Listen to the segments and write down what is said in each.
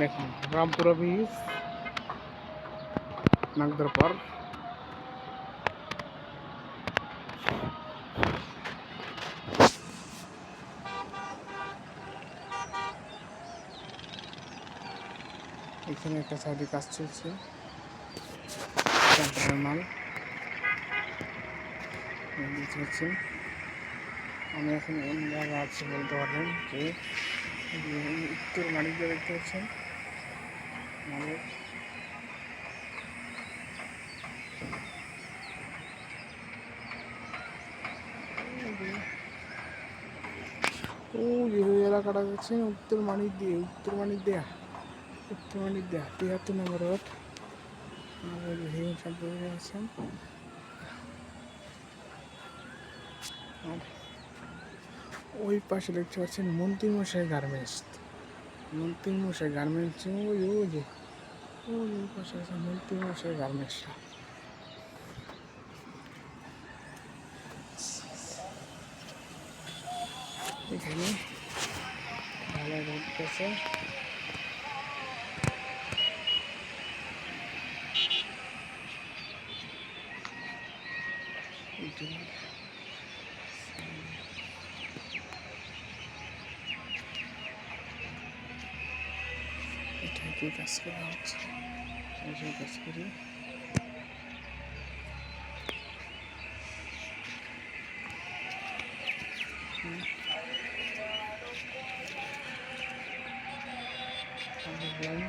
দেখুন রামপুরা ব্রিজ নাগদরপার এখানে একটা সাইডে কাজ চলছে মাল দেখতে পাচ্ছেন। আমি এখন অন্য জায়গা আছি বলতে পারবেন যে, উত্তর মানিকটা দেখতে পাচ্ছেন। আমাদের ও যে ওই এলাকাটা দেখছেন, উত্তর মানিক দিয়ে, উত্তর মানিক দেয়া, উত্তর মানিক দেয়া তিয়াত্তর নম্বর রোড। আমাদের আছেন আর ওই পাশে দেখতে পাচ্ছেন মন্ত্রী মশাই গার্মেন্টস মন্ত্রী মশাই গার্মেন্টস ওই ওই যে, ওই ওই পাশে আছে মন্ত্রী মশাই গার্মেন্টসটা এখানে ভালো রোড গেছে। এটা কি কাজ করা হচ্ছে এই কাজ করি হুম। বুঝলাম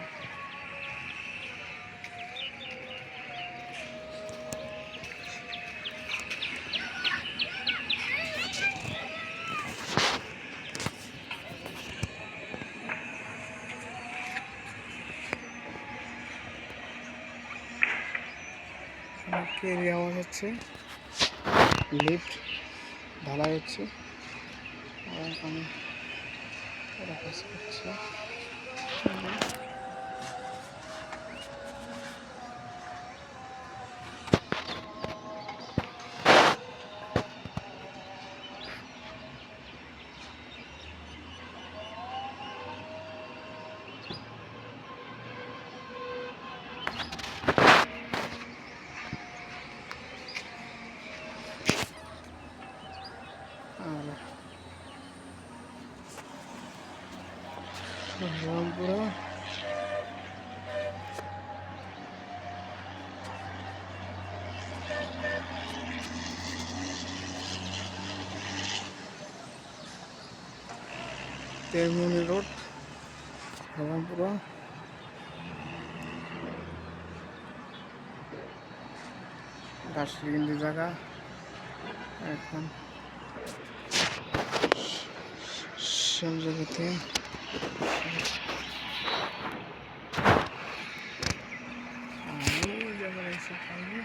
এরিয়া আমার হচ্ছে। লিফট ঢালাই হচ্ছে। আর রামপুরা তেরমুনি রোড রামপুরা দার্জিলিং জায়গা এখন সব জায়গাতে আর ওই জায়গায় এসে পাইনি